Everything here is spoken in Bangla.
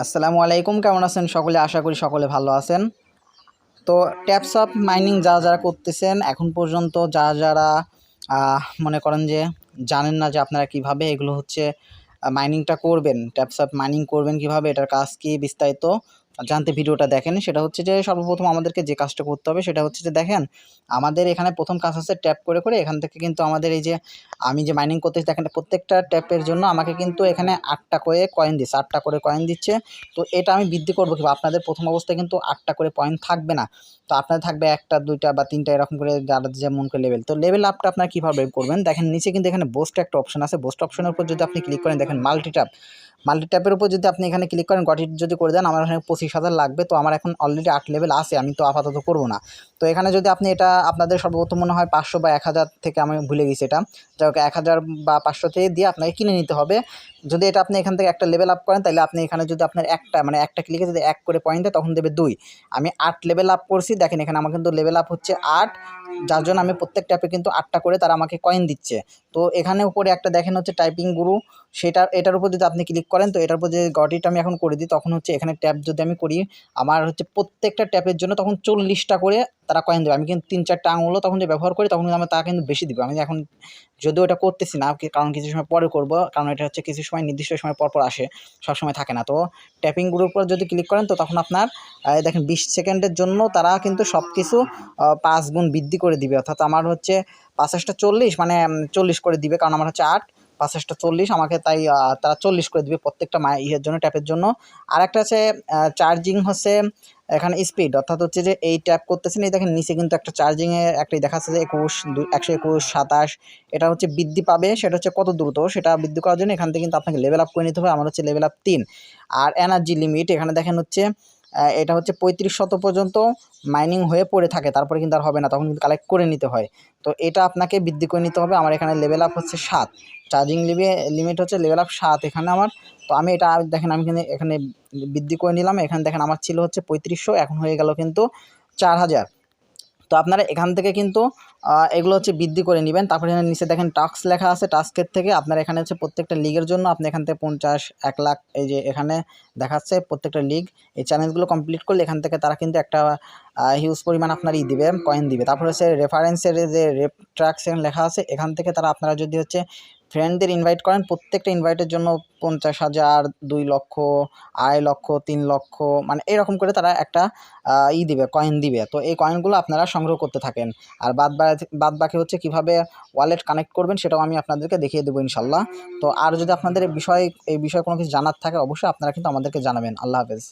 আসসালামু আলাইকুম, কেমন আছেন সকলে? আশা করি সকলে ভালো আছেন। তো ট্যাপস অফ মাইনিং যারা যারা করতেছেন, এখন পর্যন্ত যারা যারা মনে করেন যে জানেন না যে আপনারা কীভাবে এগুলো হচ্ছে মাইনিংটা করবেন ট্যাপস অফ মাইনিং করবেন কীভাবে, এটার কাজ কি বিস্তারিত জানতে ভিডিওটা দেখেন সেটা হচ্ছে যে সর্বপ্রথম আমাদেরকে যে কাজটা করতে হবে সেটা হচ্ছে যে দেখেন, আমাদের এখানে প্রথম কাজ হচ্ছে ট্যাপ করে করে এখান থেকে কিন্তু আমাদের এই যে আমি যে মাইনিং করতেছি দেখেন প্রত্যেকটা ট্যাপের জন্য আমাকে কিন্তু এখানে আটটা করে কয়েন দিচ্ছে, আটটা করে কয়েন দিচ্ছে। তো এটা আমি বৃদ্ধি করব কীভাবে? আপনাদের প্রথম অবস্থায় কিন্তু আটটা করে পয়েন্ট থাকবে না। তো আপনাদের থাকবে একটা, দুইটা বা তিনটা এরকম করে যারা যেমন করে লেভেল তো লেভেল আপটা আপনারা কীভাবে করবেন? দেখেন নিচে কিন্তু এখানে বোস্ট একটা অপশন আছে। বোস্ট অপশনের উপর যদি আপনি ক্লিক করেন, দেখেন মাল্টি ট্যাপ মাল্টি ট্যাপের উপর যদি আপনি এখানে ক্লিক করেন গটি যদি করে দেন, আমার এখানে পঁচিশ হাজার লাগবে। তো আমার এখন অলরেডি আট লেভেল আছে, আমি তো আপাতত করব না। তো এখানে যদি আপনি এটা আপনাদের সর্বপ্রথম মনে হয় পাঁচশো বা এক হাজার থেকে আমি ভুলে গেছি এটা। যাই হোক, এক হাজার বা পাঁচশো থেকে দিয়ে আপনাকে কিনে নিতে হবে। যদি এটা আপনি এখান থেকে একটা লেভেল আপ করেন, তাহলে আপনি এখানে যদি আপনার একটা মানে একটা ক্লিকে যদি এক করে পয়েন্ট দেয়, তখন দেবে দুই। আমি আট লেভেল আপ করছি, দেখেন এখানে আমার কিন্তু লেভেল আপ হচ্ছে আট। যার জন্য আমি প্রত্যেক ট্যাপে কিন্তু আটটা করে তারা আমাকে কয়েন দিচ্ছে। তো এখানে উপরে একটা দেখেন হচ্ছে টাইপিং গুরু সেটা, এটার উপর যদি আপনি ক্লিক করেন, তো এটার উপর যে গটিটা আমি এখন করে দিই, তখন হচ্ছে এখানে ট্যাপ যদি আমি করি, আমার হচ্ছে প্রত্যেকটা ট্যাপের জন্য তখন চল্লিশটা করে তারা কয়েন দেবে। আমি কিন্তু তিন চারটা আঙুলও তখন যে ব্যবহার করি, তখন কিন্তু আমি তারা কিন্তু বেশি দিবে। আমি এখন যদিও এটা করতেছি না কারণ কিছু সময় পরে করব, কারণ এটা হচ্ছে কিছু সময়, নির্দিষ্ট সময় পর পর আসে সব সময় থাকে না। তো ট্যাপিং গ্রুপের যদি ক্লিক করেন, তো তখন আপনার দেখেন বিশ সেকেন্ডের জন্য তারা কিন্তু সব কিছু পাঁচ গুণ বৃদ্ধি করে দিবে। অর্থাৎ আমার হচ্ছে পাঁচাশটা চল্লিশ মানে চল্লিশ করে দিবে, কারণ আমার হচ্ছে আট, পাঁচাশটা চল্লিশ, আমাকে তাই তারা চল্লিশ করে দিবে প্রত্যেকটা ইয়ের জন্য ট্যাপের জন্য। আর একটা আছে চার্জিং হচ্ছে এখানে স্পিড অর্থাৎ হচ্ছে যে এই ট্যাপ করতেছেন, এই দেখেন নিচে কিন্তু একটা চার্জিংয়ে একটাই দেখাচ্ছে যে একুশ একশো একুশ, সাতাশ, এটা হচ্ছে বৃদ্ধি পাবে, সেটা হচ্ছে কত দ্রুত, সেটা বৃদ্ধি করার জন্য এখান থেকে কিন্তু আপনাকে লেভেল আপ করে নিতে হবে, আমার হচ্ছে লেভেল আপ তিন। আর এনার্জি লিমিট এখানে দেখেন হচ্ছে এটা হচ্ছে পঁয়ত্রিশ শত পর্যন্ত মাইনিং হয়ে পড়ে থাকে, তারপরে কিন্তু আর হবে না, তখন কিন্তু কালেক্ট করে নিতে হয়। তো এটা আপনাকে বৃদ্ধি করে নিতে হবে, আমার এখানে লেভেল আপ হচ্ছে সাত। চার্জিং লিমে লিমিট হচ্ছে লেভেল আপ সাত এখানে আমার। তো আমি এটা দেখেন, আমি এখানে এখানে বৃদ্ধি করে নিলাম, এখানে দেখেন আমার ছিল হচ্ছে পঁয়ত্রিশশো, এখন হয়ে গেল কিন্তু চার হাজার। তো আপনারা এখান থেকে কিন্তু এগুলো হচ্ছে বৃদ্ধি করে নেবেন। তারপরে এখানে নিচে দেখেন টাস্ক লেখা আছে। টাস্কের থেকে আপনার এখানে হচ্ছে প্রত্যেকটা লিগের জন্য আপনি এখান থেকে পঞ্চাশ, এক লাখ, এই যে এখানে দেখাচ্ছে প্রত্যেকটা লিগ। এই চ্যানেলগুলো কমপ্লিট করলে এখান থেকে তারা কিন্তু একটা হিউজ পরিমাণ আপনার ই দিবে কয়েন দিবে। তারপরে হচ্ছে রেফারেন্সের যে রেপ ট্র্যাক্স এখানে লেখা আছে, এখান থেকে তারা আপনারা যদি হচ্ছে ফ্রেন্ডদের ইনভাইট করেন, প্রত্যেকটা ইনভাইটের জন্য পঞ্চাশ হাজার, দুই লক্ষ, আড়াই লক্ষ, তিন লক্ষ মানে এরকম করে তারা একটা ই দিবে কয়েন দিবে। তো এই কয়েনগুলো আপনারা সংগ্রহ করতে থাকেন। আর বাদ বাদ বাকি হচ্ছে কীভাবে ওয়ালেট কানেক্ট করবেন সেটাও আমি আপনাদেরকে দেখিয়ে দেবো ইনশাল্লাহ। তো আর যদি আপনাদের এই বিষয়ে এই বিষয়ে কোনো কিছু জানার থাকে, অবশ্যই আপনারা কিন্তু আমাদেরকে জানাবেন। আল্লাহ হাফেজ।